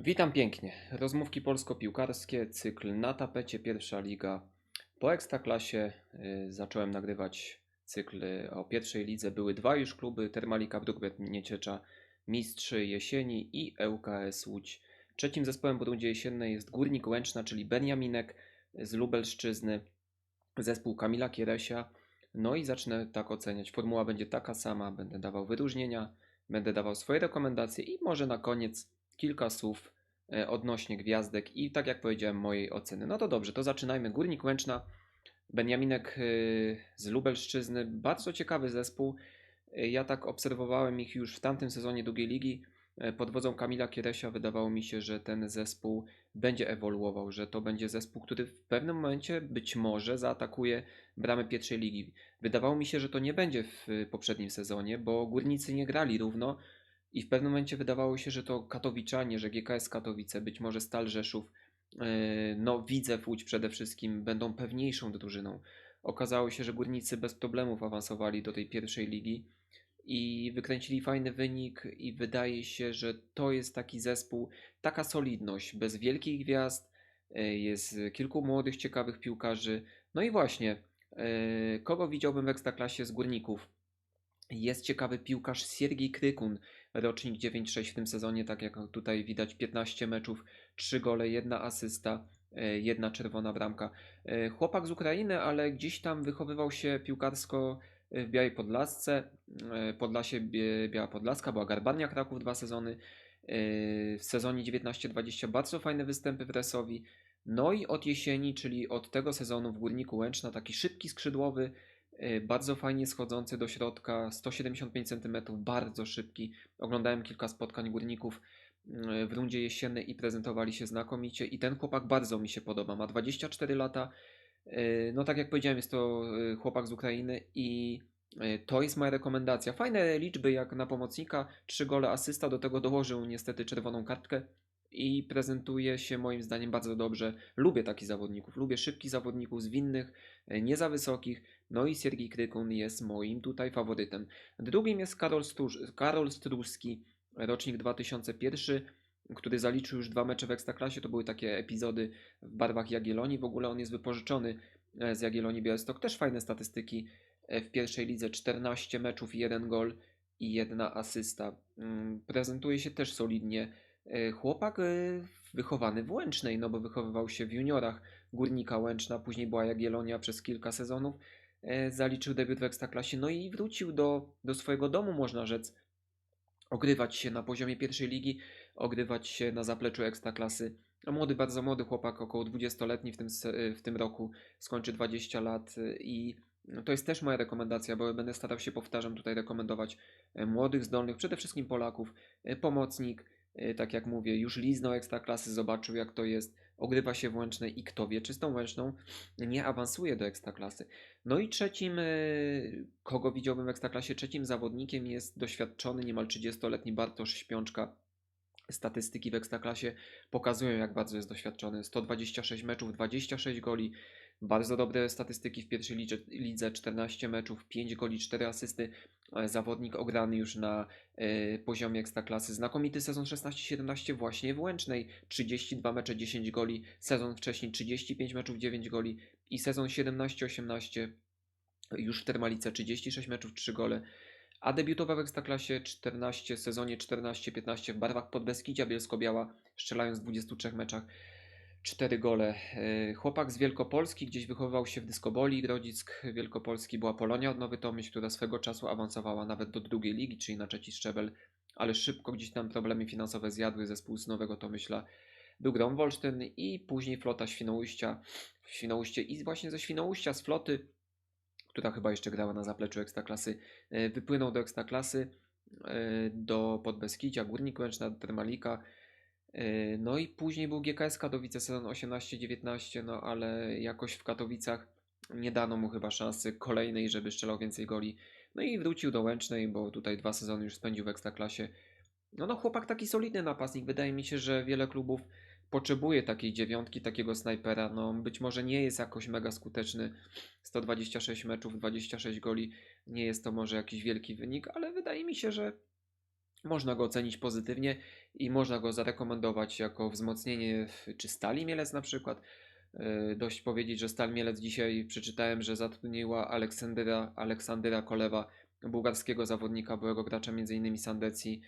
Witam pięknie. Rozmówki polsko-piłkarskie, cykl na tapecie, pierwsza liga. Po Ekstraklasie y, zacząłem nagrywać cykl o pierwszej lidze. Były dwa już kluby, Termalika Brukbet Nieciecza, Mistrzy Jesieni i ŁKS Łódź. Trzecim zespołem w rundzie jesiennej jest Górnik Łęczna, czyli Beniaminek z Lubelszczyzny, zespół Kamila Kieresia. No i zacznę tak oceniać. Formuła będzie taka sama, będę dawał wyróżnienia, będę dawał swoje rekomendacje i może na koniec kilka słów odnośnie gwiazdek i tak jak powiedziałem mojej oceny. No to dobrze, to zaczynajmy. Górnik Łęczna, Beniaminek e, z Lubelszczyzny, bardzo ciekawy zespół. E, Ja tak obserwowałem ich już w tamtym sezonie drugiej ligi. E, Pod wodzą Kamila Kieresia wydawało mi się, że ten zespół będzie ewoluował, że to będzie zespół, który w pewnym momencie być może zaatakuje bramy pierwszej ligi. Wydawało mi się, że to nie będzie w poprzednim sezonie, bo górnicy nie grali równo i w pewnym momencie wydawało się, że to Katowiczanie, że GKS Katowice, być może Stal Rzeszów, yy, no Widzew Łódź przede wszystkim będą pewniejszą drużyną. Okazało się, że górnicy bez problemów awansowali do tej pierwszej ligi i wykręcili fajny wynik i wydaje się, że to jest taki zespół, taka solidność, bez wielkich gwiazd, yy, jest kilku młodych, ciekawych piłkarzy. No i właśnie, yy, kogo widziałbym w Ekstraklasie z górników? Jest ciekawy piłkarz Siergiej Krykun, rocznik 9-6 w tym sezonie, tak jak tutaj widać 15 meczów, 3 gole, jedna asysta, e, jedna czerwona bramka. E, Chłopak z Ukrainy, ale gdzieś tam wychowywał się piłkarsko e, w Białej Podlasce, Podlasie Biała Podlaska, była Garbarnia Kraków dwa sezony, w sezonie 19-20 bardzo fajne występy w Resowi, no i od jesieni, czyli od tego sezonu w Górniku Łęczna, taki szybki skrzydłowy, bardzo fajnie schodzący do środka, 175 cm, bardzo szybki. Oglądałem kilka spotkań górników mm, w rundzie jesiennej i prezentowali się znakomicie i ten chłopak bardzo mi się podoba. Ma 24 lata. E, No tak jak powiedziałem, jest to chłopak z Ukrainy i to jest moja rekomendacja. Fajne liczby jak na pomocnika, 3 gole asysta, do tego dołożył niestety czerwoną kartkę i prezentuje się moim zdaniem bardzo dobrze. Lubię takich zawodników, lubię szybkich zawodników, zwinnych, e, nie za wysokich. No i Siergiej Krykun jest moim tutaj faworytem. Drugim jest Karol, Stuż, Karol Struski, rocznik 2001, który zaliczył już dwa mecze w Ekstraklasie. To były takie epizody w barwach Jagiellonii. W ogóle on jest wypożyczony e, z Jagiellonii Białystok. Też fajne statystyki e, w pierwszej lidze. 14 meczów, 1 gol i jedna asysta. Mm, Prezentuje się też solidnie. E, Chłopak e, wychowany w Łęcznej, no bo wychowywał się w juniorach Górnika Łęczna, później była Jagiellonia przez kilka sezonów e, zaliczył debiut w Ekstraklasie, no i wrócił do, do swojego domu, można rzec, ogrywać się na poziomie pierwszej ligi, ogrywać się na zapleczu Ekstraklasy. Młody, bardzo młody chłopak, około 20-letni w tym, w tym roku, skończy 20 lat i to jest też moja rekomendacja, bo będę starał się, powtarzam, tutaj rekomendować młodych, zdolnych, przede wszystkim Polaków, pomocnik, tak jak mówię, już liznął Ekstraklasy, zobaczył jak to jest, ogrywa się w Łęcznej i kto wie, czy z tą Łęczną nie awansuje do Ekstraklasy. No i trzecim, e, kogo widziałbym w Ekstraklasie, trzecim zawodnikiem jest doświadczony, niemal 30-letni Bartosz Śpiączka. Statystyki w Ekstraklasie pokazują, jak bardzo jest doświadczony. 126 meczów, 26 goli, bardzo dobre statystyki w pierwszej lidze, lidze 14 meczów, 5 goli, 4 asysty. E, Zawodnik ograny już na e, poziomie Ekstraklasy. Znakomity sezon 16-17 właśnie w Łęcznej. 32 mecze, 10 goli. Sezon wcześniej 35 meczów, 9 goli. I sezon 17-18 już w Termalice 36 meczów, 3 gole. A debiutował w Ekstraklasie 14, w sezonie 14-15 w barwach Podbeskidzia Bielsko-Biała, strzelając w 23 meczach 4 gole. E, Chłopak z Wielkopolski, gdzieś wychowywał się w Dyskoboli, Grodzisk Wielkopolski, była Polonia od Nowy Tomyśl, która swego czasu awansowała nawet do drugiej ligi, czyli na trzeci szczebel, ale szybko gdzieś tam problemy finansowe zjadły zespół z Nowego Tomyśla. Był Gromwolsztyn i później flota Świnoujścia, w Świnoujście i właśnie ze Świnoujścia, z floty, która chyba jeszcze grała na zapleczu Ekstraklasy, e, wypłynął do Ekstraklasy, e, do Podbeskidzia, Górnik Łęczna, Termalika, no i później był GKS Katowice sezon 18-19, no ale jakoś w Katowicach nie dano mu chyba szansy kolejnej, żeby strzelał więcej goli. No i wrócił do Łęcznej, bo tutaj dwa sezony już spędził w Ekstraklasie. No no chłopak taki solidny napastnik, wydaje mi się, że wiele klubów potrzebuje takiej dziewiątki, takiego snajpera. No być może nie jest jakoś mega skuteczny. 126 meczów, 26 goli. Nie jest to może jakiś wielki wynik, ale wydaje mi się, że Można go ocenić pozytywnie i można go zarekomendować jako wzmocnienie w- czy Stali Mielec na przykład. Yy, Dość powiedzieć, że Stal Mielec dzisiaj przeczytałem, że zatrudniła Aleksandra, Aleksandra Kolewa, bułgarskiego zawodnika, byłego gracza m.in. Sandecji.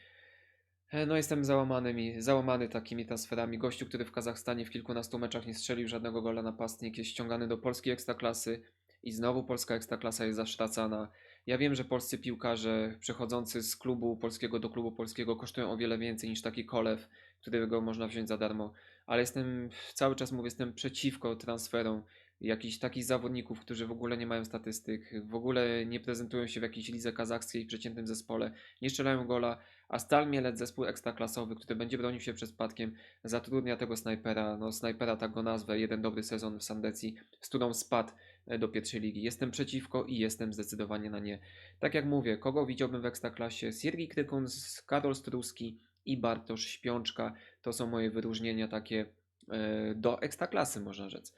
E, No jestem załamany, załamany takimi transferami. Gościu, który w Kazachstanie w kilkunastu meczach nie strzelił żadnego gola napastnik, jest ściągany do polskiej ekstraklasy i znowu polska ekstraklasa jest zasztracana. Ja wiem, że polscy piłkarze przechodzący z klubu polskiego do klubu polskiego kosztują o wiele więcej niż taki Kolew, którego można wziąć za darmo, ale jestem, cały czas mówię, jestem przeciwko transferom jakichś takich zawodników, którzy w ogóle nie mają statystyk, w ogóle nie prezentują się w jakiejś lidze kazachskiej w przeciętnym zespole, nie strzelają gola, a Stal Mielec, zespół ekstraklasowy, który będzie bronił się przed spadkiem, zatrudnia tego snajpera, no snajpera tak go nazwę, jeden dobry sezon w Sandecji, z którą spadł do pierwszej ligi. Jestem przeciwko i jestem zdecydowanie na nie. Tak jak mówię, kogo widziałbym w ekstraklasie? Siergi Krykun, Karol Struski i Bartosz Śpiączka. To są moje wyróżnienia takie e, do ekstraklasy, można rzec.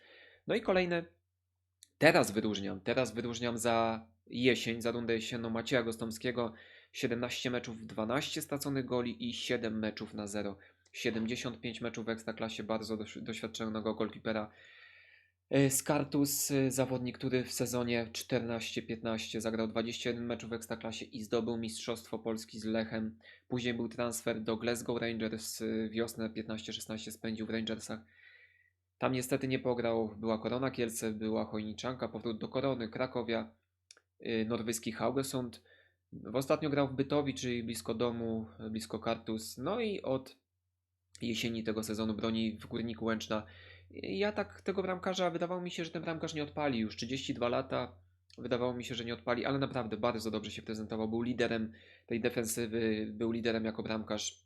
No i kolejne, teraz wyróżniam, teraz wyróżniam za jesień, za rundę jesienną Macieja Gostomskiego, 17 meczów, 12 straconych goli i 7 meczów na 0. 75 meczów w Ekstraklasie bardzo doś- doświadczonego golkipera. E, Skartus, e, zawodnik, który w sezonie 14-15 zagrał 21 meczów w Ekstraklasie i zdobył Mistrzostwo Polski z Lechem. Później był transfer do Glasgow Rangers, e, wiosnę 15-16 spędził w Rangersach. Tam niestety nie pograł, była Korona Kielce, była Chojniczanka, powrót do Korony, Krakowia, norweski Haugesund. Ostatnio grał w Bytowi, czyli blisko domu, blisko Kartus. No i od jesieni tego sezonu broni w Górniku Łęczna. Ja tak tego bramkarza, wydawało mi się, że ten bramkarz nie odpali. Już 32 lata, wydawało mi się, że nie odpali, ale naprawdę bardzo dobrze się prezentował. Był liderem tej defensywy, był liderem jako bramkarz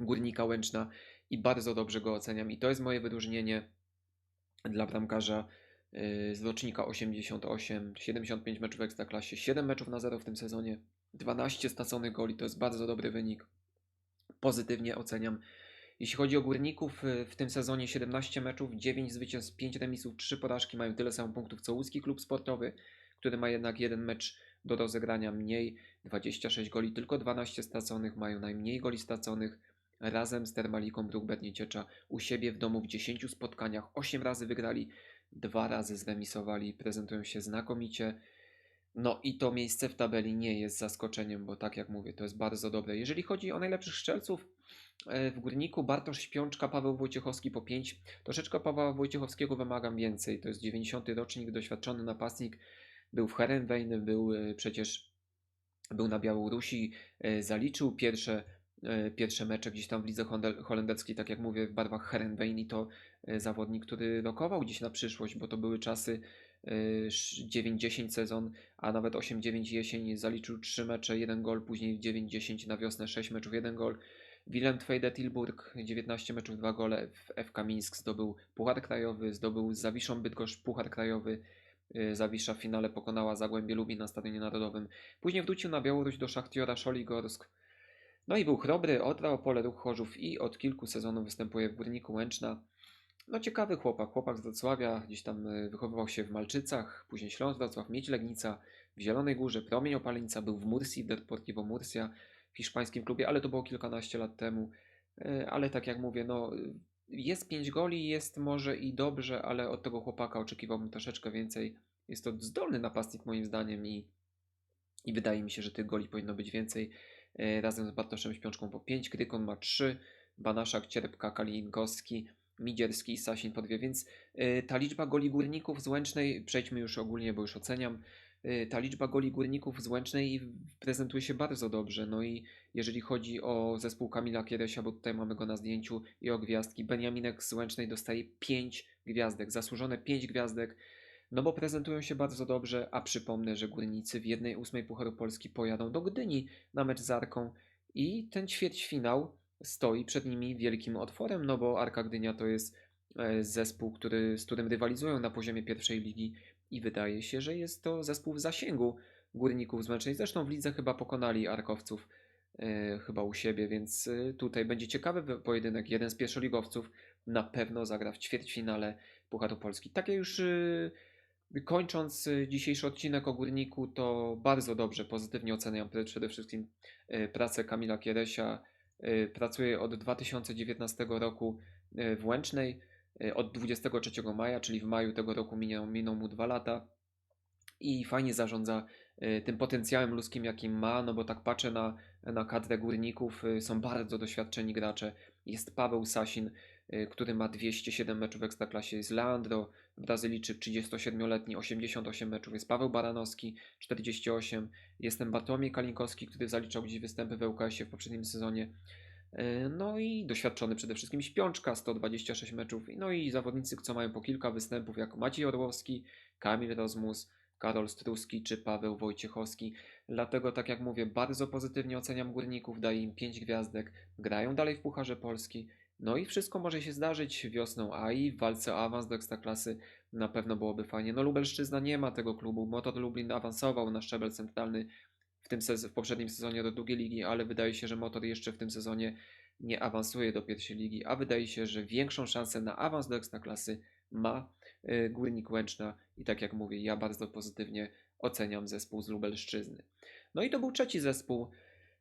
Górnika Łęczna i bardzo dobrze go oceniam. I to jest moje wyróżnienie dla bramkarza yy, z rocznika 88, 75 meczów w Ekstraklasie, 7 meczów na 0 w tym sezonie, 12 straconych goli, to jest bardzo dobry wynik. Pozytywnie oceniam. Jeśli chodzi o górników, yy, w tym sezonie 17 meczów, 9 zwycięstw, 5 remisów, 3 porażki, mają tyle samo punktów co łódzki klub sportowy, który ma jednak jeden mecz do rozegrania mniej, 26 goli, tylko 12 straconych, mają najmniej goli straconych. Razem z Termaliką Bruk Nieciecza u siebie w domu w 10 spotkaniach 8 razy wygrali, 2 razy zremisowali, prezentują się znakomicie. No i to miejsce w tabeli nie jest zaskoczeniem, bo tak jak mówię, to jest bardzo dobre. Jeżeli chodzi o najlepszych strzelców e, w Górniku, Bartosz Śpiączka, Paweł Wojciechowski po 5. Troszeczkę Pawła Wojciechowskiego wymagam więcej. To jest 90. rocznik, doświadczony napastnik. Był w Herenveen, był e, przecież był na Białorusi, e, zaliczył pierwsze, pierwsze mecze gdzieś tam w lidze holenderskiej, tak jak mówię, w barwach Herenveen i to e, zawodnik, który rokował gdzieś na przyszłość, bo to były czasy e, sz- 9-10 sezon, a nawet 8-9 jesień, zaliczył 3 mecze, 1 gol, później w 9-10 na wiosnę 6 meczów, 1 gol. Willem Twejde Tilburg, 19 meczów, 2 gole, w FK Mińsk zdobył Puchar Krajowy, zdobył z Zawiszą Bydgoszcz Puchar Krajowy, Zawisza w finale pokonała Zagłębie Lubin na Stadionie Narodowym. Później wrócił na Białoruś do Szachtiora Szoligorsk. No i był chrobry, odrał Opole Ruch Chorzów i od kilku sezonów występuje w Górniku Łęczna. No ciekawy chłopak, chłopak z Wrocławia, gdzieś tam y, wychowywał się w Malczycach, później Śląsk Wrocław, Miedź Legnica, w Zielonej Górze, Promień Opalenica, był w Mursi, w Deportivo Murcia, w hiszpańskim klubie, ale to było kilkanaście lat temu. Y, Ale tak jak mówię, no y, jest pięć goli, jest może i dobrze, ale od tego chłopaka oczekiwałbym troszeczkę więcej. Jest to zdolny napastnik moim zdaniem i, i wydaje mi się, że tych goli powinno być więcej. E, Razem z Bartoszem Śpiączką po 5, Krykon ma 3, Banaszak, Cierpka, Kalinkowski, Midzierski i Sasin po 2, więc e, ta liczba goli górników z Łęcznej, przejdźmy już ogólnie, bo już oceniam, e, ta liczba goli górników z Łęcznej prezentuje się bardzo dobrze, no i jeżeli chodzi o zespół Kamila Kieresia, bo tutaj mamy go na zdjęciu i o gwiazdki, Beniaminek z Łęcznej dostaje 5 gwiazdek, zasłużone 5 gwiazdek, no bo prezentują się bardzo dobrze, a przypomnę, że górnicy w 1-8 Pucharu Polski pojadą do Gdyni na mecz z Arką i ten ćwierćfinał stoi przed nimi wielkim otworem, no bo Arka Gdynia to jest e, zespół, który, z którym rywalizują na poziomie pierwszej ligi i wydaje się, że jest to zespół w zasięgu górników z Męcznej. Zresztą w lidze chyba pokonali Arkowców e, chyba u siebie, więc e, tutaj będzie ciekawy wy- pojedynek. Jeden z pierwszoligowców na pewno zagra w ćwierćfinale Pucharu Polski. Takie już e, Kończąc y, dzisiejszy odcinek o Górniku, to bardzo dobrze, pozytywnie oceniam przede wszystkim y, pracę Kamila Kieresia. Y, Pracuje od 2019 roku w Łęcznej, od 23 maja, czyli w maju tego roku miną, miną mu dwa lata i fajnie zarządza tym potencjałem ludzkim, jakim ma, no bo tak patrzę na, na kadrę górników, są bardzo doświadczeni gracze. Jest Paweł Sasin, który ma 207 meczów w Ekstraklasie, jest Leandro Brazylijczyk, 37-letni, 88 meczów, jest Paweł Baranowski, 48, jestem Bartłomiej Kalinkowski, który zaliczał gdzieś występy w ŁKS-ie w poprzednim sezonie. Y, No i doświadczony przede wszystkim Śpiączka, 126 meczów, no i zawodnicy, co mają po kilka występów, jak Maciej Orłowski, Kamil Rozmus, Karol Struski czy Paweł Wojciechowski. Dlatego, tak jak mówię, bardzo pozytywnie oceniam górników, daję im 5 gwiazdek, grają dalej w Pucharze Polski. No i wszystko może się zdarzyć wiosną, a i w walce o awans do Ekstraklasy na pewno byłoby fajnie. No Lubelszczyzna nie ma tego klubu, Motor Lublin awansował na szczebel centralny w, tym w poprzednim sezonie do drugiej ligi, ale wydaje się, że Motor jeszcze w tym sezonie nie awansuje do pierwszej ligi, a wydaje się, że większą szansę na awans do Ekstraklasy ma y, Górnik Łęczna i tak jak mówię, ja bardzo pozytywnie oceniam zespół z Lubelszczyzny. No i to był trzeci zespół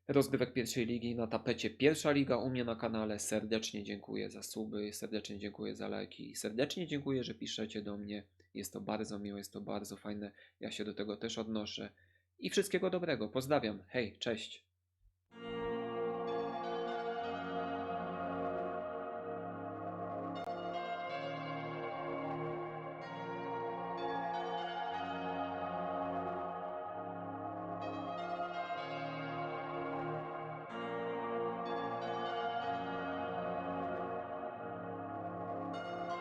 rozgrywek pierwszej ligi na tapecie pierwsza liga u mnie na kanale. Serdecznie dziękuję za suby, serdecznie dziękuję za lajki, serdecznie dziękuję, że piszecie do mnie. Jest to bardzo miłe, jest to bardzo fajne. Ja się do tego też odnoszę. I wszystkiego dobrego. Pozdrawiam. Hej, cześć.